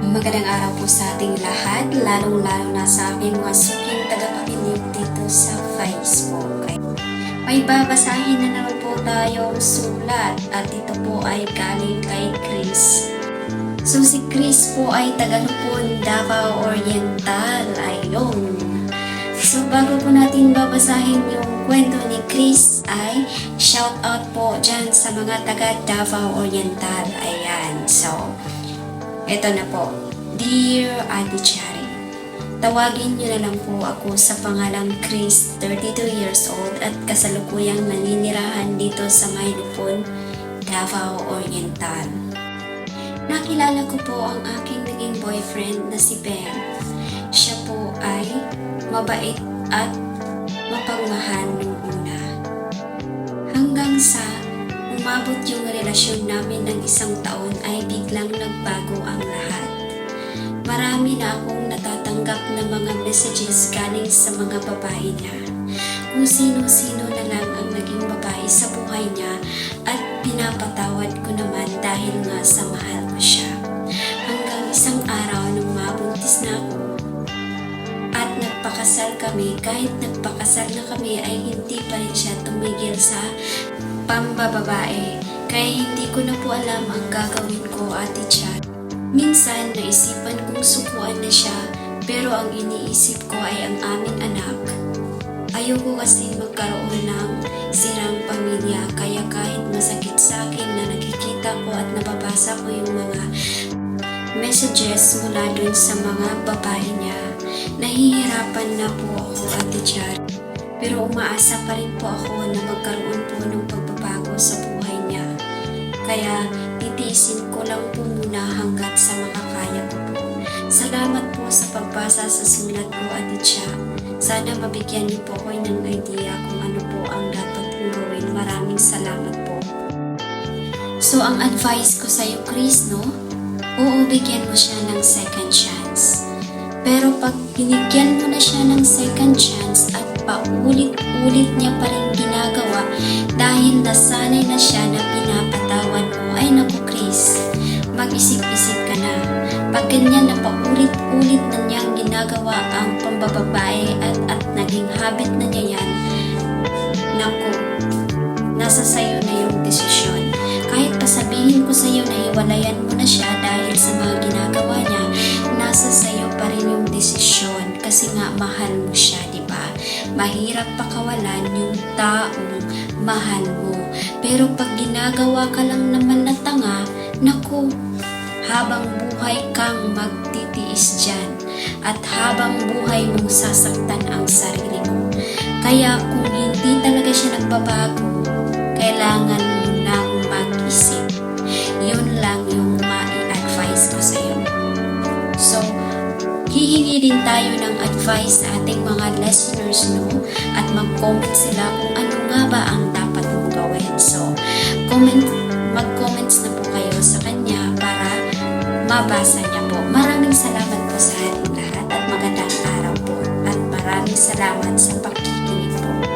Magandang araw po sa ating lahat, lalong-lalo na sa aking mga suking tagapakinig dito sa Facebook. May babasahin na naman po tayong sulat at ito po ay galing kay Chris. So si Chris po ay Tagalupon, Davao Oriental. Ayun. So bago po natin babasahin yung kwento ni Chris ay shout out po dyan sa mga taga Davao Oriental. Ayan. So, ito na po. Dear Ate Chari, tawagin niyo na lang po ako sa pangalang Chris, 32 years old at kasalukuyang naninirahan dito sa Maylupon, Davao Oriental. Nakilala ko po ang aking naging boyfriend na si Ben. Siya po ay mabait at mapagmahal nung una. Hanggang sa umabot yung relasyon namin ng isang taon ay biglang nagbago ang lahat. Marami na akong natatanggap na mga messages galing sa mga babae niya. Kung sino-sino na lang ang naging babae sa buhay niya at pinapatawad ko naman dahil nga sa mahal ko siya. Hanggang isang araw nung mabuntis na ako at nagpakasal kami, kahit nagpakasal na kami ay hindi pa rin siya tumigil sa pambababae. Kaya hindi ko na po alam ang gagawin ko, Ate Chat. Minsan, naisipan kong sukuan na siya, pero ang iniisip ko ay ang aming anak. Ayoko kasi magkaroon ng sirang pamilya, kaya kahit masakit sa akin na nakikita ko at nababasa ko yung mga messages mula dun sa mga babae niya, nahihirapan na po ako, Ate Char. Pero umaasa pa rin po ako na magkaroon po ng pagbabago sa buhay niya. Kaya titiisin ko lang po muna hanggat sa makakaya ko po. Salamat po sa pagbasa sa sulat ko, Ate Cha. Sana mabigyan niyo po ako ng idea kung ano po ang dapat kong gawin. Maraming salamat po. So, ang advice ko sa iyo, Chris, no? Oo, bigyan mo siya ng second chance. Pero pag binigyan mo na siya ng second chance at paulit-ulit niya pa rin ginagawa dahil nasanay na siya na pinapatawad mo, ay naku Chris, mag-isip-isip ka na. Pag ganyan na paulit-ulit na niyang ginagawa ang pambababae at, at naging habit na niya yan, naku, nasa sayo na yung desisyon. Kahit pasabihin ko sa iyo na iwalayan mo na siya dahil sa mga ginagawa niya, nasa sayo pa rin yung desisyon kasi nga mahal mo siya? Mahirap pakawalan yung taong mahal mo. Pero pag ginagawa ka lang naman na tanga, naku, habang buhay kang magtitiis dyan at habang buhay mong sasaktan ang sarili mo. Kaya kung hindi talaga siya nagbabago, kailangan hihingi din tayo ng advice sa ating mga listeners, no? At mag-comment sila kung ano nga ba ang dapat mong gawin. So, comment, mag-comments na po kayo sa kanya para mabasa niya po. Maraming salamat po sa ating lahat at magandang araw po. At maraming salamat sa pakikinig.